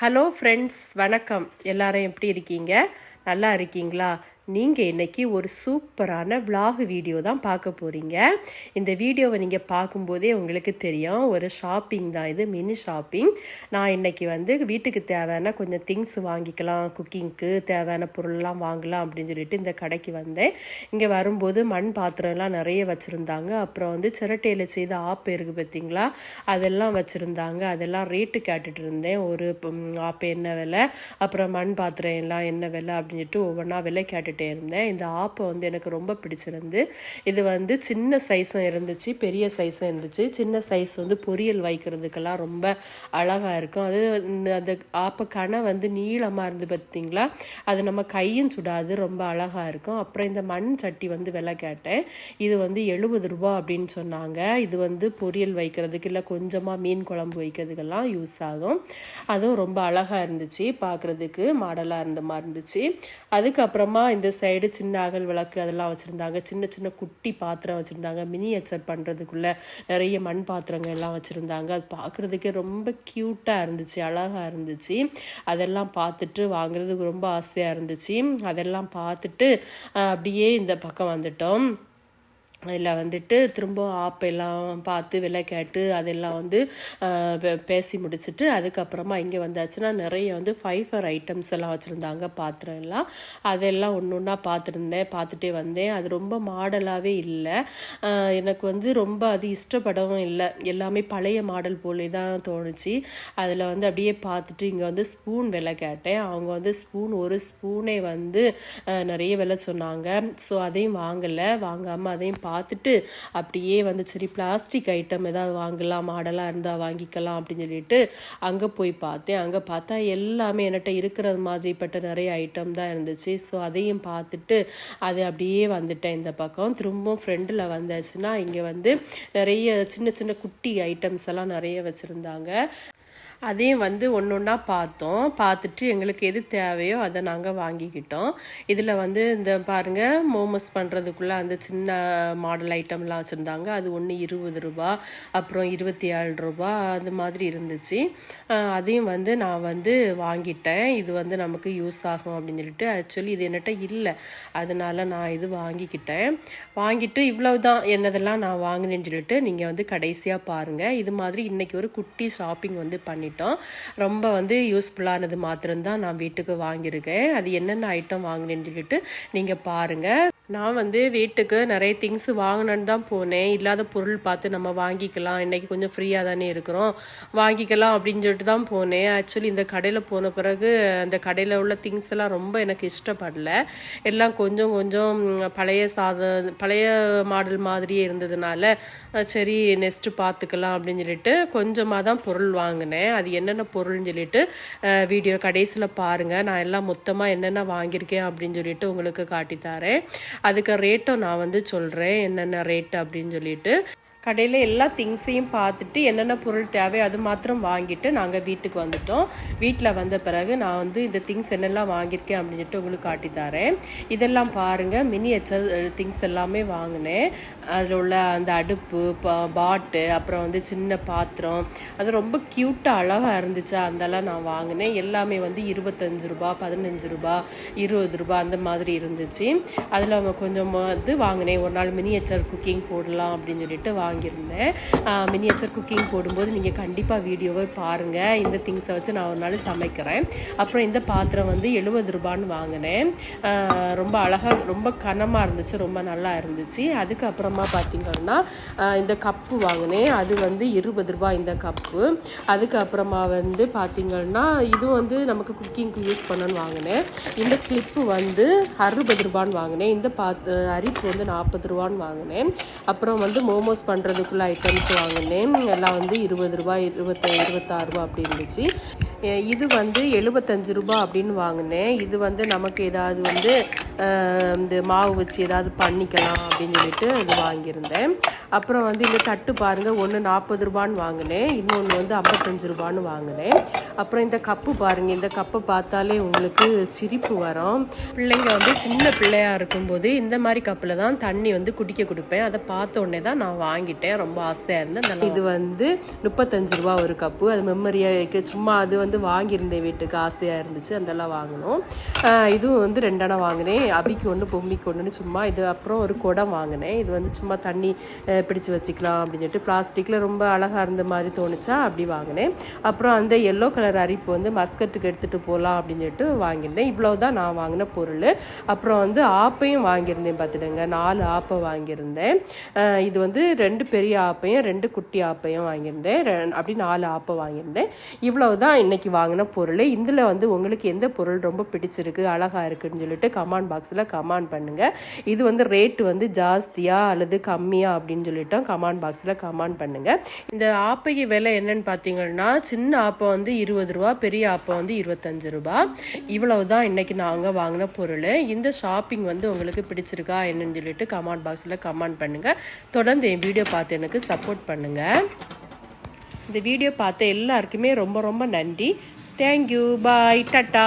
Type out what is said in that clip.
Hello friends வணக்கம். எல்லாரும் எப்படி இருக்கீங்க? நல்லா இருக்கீங்களா? நீங்கள் இன்றைக்கி ஒரு சூப்பரான vlog வீடியோ தான் பார்க்க போகிறீங்க இந்த வீடியோவை நீங்கள் பார்க்கும்போதே உங்களுக்கு தெரியும். ஒரு ஷாப்பிங் தான் இது மினி ஷாப்பிங் நான் இன்றைக்கி வந்து வீட்டுக்கு தேவையான கொஞ்சம் திங்ஸ் வாங்கிக்கலாம். குக்கிங்க்கு தேவையான பொருள்லாம் வாங்கலாம் அப்படின்னு சொல்லிட்டு இந்த கடைக்கு வந்தேன். இங்கே வரும்போது மண் பாத்திரம்லாம் நிறைய வச்சுருந்தாங்க. அப்புறம் வந்து சிரட்டையில் செய்த ஆப்பு இருக்குது பார்த்தீங்களா? அதெல்லாம் வச்சுருந்தாங்க. அதெல்லாம் ரேட்டு கேட்டுட்டு இருந்தேன். ஒரு ஆப்பு என்ன விலை? அப்புறம் மண் பாத்திரம் எல்லாம் என்ன விலை அப்படின்னு செஞ்சுட்டு ஒவ்வொன்றா விலை கேட்டுகிட்டே இருந்தேன். இந்த ஆப்பை வந்து எனக்கு ரொம்ப பிடிச்சிருந்து இது வந்து சின்ன சைஸும் இருந்துச்சு பெரிய சைஸும் இருந்துச்சு. சின்ன சைஸ் வந்து பொரியல் வைக்கிறதுக்கெல்லாம் ரொம்ப அழகாக இருக்கும். அது இந்த அந்த ஆப்பை கணை வந்து நீளமாக இருந்து பார்த்தீங்களா அது நம்ம கையும் சுடாது ரொம்ப அழகாக இருக்கும். அப்புறம் இந்த மண் சட்டி வந்து விலை கேட்டேன். இது வந்து எழுபது ரூபா அப்படின்னு சொன்னாங்க. இது வந்து பொரியல் வைக்கிறதுக்கு இல்லை கொஞ்சமாக மீன் குழம்பு வைக்கிறதுக்கெல்லாம் யூஸ் ஆகும். அதுவும் ரொம்ப அழகாக இருந்துச்சு பார்க்குறதுக்கு மாடலாக இருந்த மாதிரி இருந்துச்சு. அதுக்கப்புறமா இந்த சைடு சின்ன அகல் விளக்கு அதெல்லாம் வச்சுருந்தாங்க. சின்ன சின்ன குட்டி பாத்திரம் வச்சுருந்தாங்க. மினியேச்சர் பண்ணுறதுக்குள்ள நிறைய மண் பாத்திரங்கள் எல்லாம் வச்சுருந்தாங்க. அது பார்க்குறதுக்கே ரொம்ப க்யூட்டாக இருந்துச்சு அழகாக இருந்துச்சு. அதெல்லாம் பார்த்துட்டு வாங்குறதுக்கு ரொம்ப ஆசையாக இருந்துச்சு. அதெல்லாம் பார்த்துட்டு அப்படியே இந்த பக்கம் வந்துட்டோம். அதில் வந்துட்டு திரும்ப ஆப் எல்லாம் பார்த்து விலை கேட்டு அதெல்லாம் வந்து பே- பேசி முடிச்சுட்டு அதுக்கப்புறமா இங்கே வந்தாச்சுன்னா நிறைய வந்து ஃபைஃபர் ஐட்டம்ஸ் எல்லாம் வச்சுருந்தாங்க பாத்திரம் எல்லாம். அதெல்லாம் ஒன்று ஒன்றா பார்த்துருந்தேன் பார்த்துட்டே வந்தேன். அது ரொம்ப மாடலாகவே இல்லை. எனக்கு வந்து ரொம்ப அது இஷ்டப்படவும் இல்லை. எல்லாமே பழைய மாடல் போலே தான் தோணுச்சு. அதில் வந்து அப்படியே பார்த்துட்டு இங்கே வந்து ஸ்பூன் விலை கேட்டேன். அவங்க வந்து ஸ்பூன் ஒரு ஸ்பூனே வந்து நிறைய விலை சொன்னாங்க. ஸோ அதையும் வாங்கலை. வாங்காமல் அதையும் பார்த்துட்டு அப்படியே வந்து சரி பிளாஸ்டிக் ஐட்டம் ஏதாவது வாங்கலாம் மாடலாக இருந்தால் வாங்கிக்கலாம் அப்படின்னு சொல்லிட்டு அங்கே போய் பார்த்தேன். அங்கே பார்த்தா எல்லாமே என்கிட்ட இருக்கிறது மாதிரிப்பட்ட நிறைய ஐட்டம் தான் இருந்துச்சு. ஸோ அதையும் பார்த்துட்டு அது அப்படியே வந்துட்டேன் இந்த பக்கம். திரும்பவும் ஃப்ரெண்டில் வந்தாச்சுன்னா இங்கே வந்து நிறைய சின்ன சின்ன குட்டி ஐட்டம்ஸ் எல்லாம் நிறைய வச்சுருந்தாங்க. அதையும் வந்து ஒன்று ஒன்றா பார்த்தோம். பார்த்துட்டு எங்களுக்கு எது தேவையோ அதை நாங்கள் வாங்கிக்கிட்டோம். இதில் வந்து இந்த பாருங்கள் மோமோஸ் பண்ணுறதுக்குள்ளே அந்த சின்ன மாடல் ஐட்டம்லாம் வச்சுருந்தாங்க. அது ஒன்று இருபது ரூபா அப்புறம் இருபத்தி ஏழு ரூபா அந்த மாதிரி இருந்துச்சு. அதையும் வந்து நான் வந்து வாங்கிட்டேன். இது வந்து நமக்கு யூஸ் ஆகும் அப்படின்னு சொல்லிட்டு. ஆக்சுவலி இது என்னட்ட இல்லை. அதனால் நான் இது வாங்கிக்கிட்டேன். வாங்கிட்டு இவ்வளவு தான் என்னதெல்லாம் நான் வாங்கினேன்னு சொல்லிட்டு நீங்கள் வந்து கடைசியாக பாருங்கள் இது மாதிரி இன்றைக்கி ஒரு குட்டி ஷாப்பிங் வந்து பண்ணிட்டோம் ரொம்ப வந்து யூஸ்ஃபுல்லானது மாத்திரம்தான் நான் வீட்டுக்கு வாங்கியிருக்கேன். அது என்னென்ன ஐட்டம் வாங்கினேன்னு சொல்லிட்டு நீங்கள் பாருங்கள் நான் வந்து வீட்டுக்கு நிறைய திங்ஸ் வாங்கணுன்னு தான் போனேன். இல்லாத பொருள் பார்த்து நம்ம வாங்கிக்கலாம். இன்றைக்கி கொஞ்சம் ஃப்ரீயாக தானே இருக்கிறோம். வாங்கிக்கலாம் அப்படின்னு சொல்லிட்டு தான் போனேன். ஆக்சுவலி இந்த கடையில் போன பிறகு அந்த கடையில் உள்ள திங்ஸ் எல்லாம் ரொம்ப எனக்கு இஷ்டப்படல. எல்லாம் கொஞ்சம் கொஞ்சம் பழைய சாத பழைய மாடல் மாதிரியே இருந்ததுனால சரி நெக்ஸ்ட்டு பார்த்துக்கலாம் அப்படின்னு சொல்லிட்டு கொஞ்சமாக தான் பொருள் வாங்கினேன். அது என்னென்ன பொருள்னு சொல்லிட்டு வீடியோ கடைசியில் பாருங்கள் நான் எல்லாம் மொத்தமாக என்னென்ன வாங்கியிருக்கேன் அப்படின்னு சொல்லிட்டு உங்களுக்கு காட்டித்தாரேன் அதுக்கு ரேட்டும் நான் வந்து சொல்கிறேன் என்னென்ன ரேட்டு அப்படின்னு சொல்லிட்டு. கடையில் எல்லா திங்ஸையும் பார்த்துட்டு என்னென்ன பொருள் தேவை அது மாத்திரம் வாங்கிட்டு நாங்கள் வீட்டுக்கு வந்துட்டோம். வீட்டில் வந்த பிறகு நான் வந்து இந்த திங்ஸ் என்னெல்லாம் வாங்கியிருக்கேன் அப்படின்னு சொல்லிட்டு உங்களுக்கு காட்டி தரேன். இதெல்லாம் பாருங்கள் மினியேச்சர் திங்ஸ் எல்லாமே வாங்கினேன். அதில் உள்ள அந்த அடுப்பு பா- பாட்டு அப்புறம் வந்து சின்ன பாத்திரம். அது ரொம்ப க்யூட்டாக அழகாக இருந்துச்சா. அதெல்லாம் நான் வாங்கினேன். எல்லாமே வந்து இருபத்தஞ்சு ரூபா பதினஞ்சு ரூபா இருபது ரூபா அந்த மாதிரி இருந்துச்சு. அதில் அவங்க கொஞ்சம் வந்து வாங்கினேன். ஒரு நாள் மினியேச்சர் குக்கிங் போடலாம் அப்படின்னு சொல்லிட்டு வாங்கியிருந்தேன். மினியேச்சர் குக்கிங் போடும்போது நீங்கள் கண்டிப்பாக வீடியோவை பாருங்கள் இந்த திங்ஸை வச்சு நான் ஒரு நாள் சமைக்கிறேன். அப்புறம் இந்த பாத்திரம் வந்து எழுபது ரூபான்னு வாங்கினேன். ரொம்ப அழகாக ரொம்ப கனமாக இருந்துச்சு ரொம்ப நல்லா இருந்துச்சு. அதுக்கப்புறமா பார்த்தீங்கன்னா இந்த கப்பு வாங்கினேன். அது வந்து இருபது ரூபா இந்த கப்பு அதுக்கப்புறமா வந்து பார்த்திங்கன்னா இது வந்து நமக்கு குக்கிங்க்கு யூஸ் பண்ணணும்னு வாங்கினேன். இந்த கிளிப்பு வந்து அறுபது ரூபான்னு வாங்கினேன். இந்த பாத் அரிப்பு வந்து நாற்பது ரூபான்னு வாங்கினேன். அப்புறம் வந்து மோமோஸ் பண்ணுறதுக்குள்ள ஐட்டம்ஸ் வாங்கினேன். எல்லாம் வந்து இருபது ரூபாய் இருபத்தி இருபத்தாறு ரூபா அப்படி இருந்துச்சு. இது வந்து எழுபத்தஞ்சு ரூபா அப்படின்னு வாங்கினேன். இது வந்து நமக்கு ஏதாவது வந்து இந்த மாவு வச்சு ஏதாவது பண்ணிக்கலாம் அப்படின்னு சொல்லிட்டு இது வாங்கியிருந்தேன். அப்புறம் வந்து இந்த தட்டு பாருங்கள் ஒன்று நாற்பது ரூபான்னு வாங்கினேன் இன்னொன்று வந்து ஐம்பத்தஞ்சு ரூபான்னு வாங்கினேன். அப்புறம் இந்த கப்பு பாருங்கள் இந்த கப்பை பார்த்தாலே உங்களுக்கு சிரிப்பு வரும். பிள்ளைங்க வந்து சின்ன பிள்ளையா இருக்கும்போது இந்த மாதிரி கப்பில் தான் தண்ணி வந்து குடிக்க கொடுப்பேன். அதை பார்த்த உடனே தான் நான் வாங்கிட்டேன். ரொம்ப ஆசையாக இருந்தேன் இது வந்து முப்பத்தஞ்சு ரூபா ஒரு கப்பு. அது மெமரியாக சும்மா அது வந்து வாங்கியிருந்தேன் வீட்டுக்கு. ஆசையாக இருந்துச்சு. அதெல்லாம் வாங்கினோம். இதுவும் வந்து ரெண்டெண்ணா வாங்கினேன். அபிக்கு ஒன்று பொம்மிக்கு ஒன்றுன்னு சும்மா இது அப்புறம் ஒரு குடம் வாங்கினேன். இது வந்து சும்மா தண்ணி பிடிச்சு வச்சுக்கலாம் அப்படின்னு சொல்லிட்டு பிளாஸ்டிக்கில் ரொம்ப அழகாக இருந்த மாதிரி தோணுச்சா அப்படி வாங்கினேன். அப்புறம் அந்த எல்லோ கலர் அரிப்பு வந்து மஸ்கட்டுக்கு எடுத்துகிட்டு போகலாம் அப்படின்னு சொல்லிட்டு வாங்கியிருந்தேன். இவ்வளோ தான் நான் வாங்கின பொருள். அப்புறம் வந்து ஆப்பையும் வாங்கியிருந்தேன் பார்த்துடுங்க நாலு ஆப்பை வாங்கியிருந்தேன். இது வந்து ரெண்டு பெரிய ஆப்பையும் ரெண்டு குட்டி ஆப்பையும் வாங்கியிருந்தேன். ரெ- அப்படி நாலு ஆப்பை வாங்கியிருந்தேன். இவ்வளவு தான் இன்னைக்கு வாங்கின பொருள். இதில் வந்து உங்களுக்கு எந்த பொருள் ரொம்ப பிடிச்சிருக்கு அழகாக இருக்குன்னு சொல்லிட்டு கமெண்ட் பாக்ஸில் கமெண்ட் பண்ணுங்கள் இது வந்து ரேட்டு வந்து ஜாஸ்தியாக அல்லது கம்மியாக அப்படின்னு சொல்லிட்டோம். கமெண்ட் பாக்ஸில் கமெண்ட் பண்ணுங்க. இந்த ஆப்பைக்கு விலை என்னன்னு பார்த்தீங்கன்னா சின்ன ஆப்பம் வந்து இருபது ரூபா பெரிய ஆப்பம் வந்து இருபத்தஞ்சு ரூபா. இவ்வளவு தான் இன்னைக்கு நாங்கள் வாங்கின பொருள். இந்த ஷாப்பிங் வந்து உங்களுக்கு பிடிச்சிருக்கா என்னன்னு சொல்லிட்டு கமெண்ட் பாக்ஸில் கமெண்ட் பண்ணுங்க. தொடர்ந்து என் வீடியோ பார்த்து எனக்கு சப்போர்ட் பண்ணுங்க. இந்த வீடியோ பார்த்த எல்லாருக்குமே ரொம்ப ரொம்ப நன்றி. Thank you bye ta-ta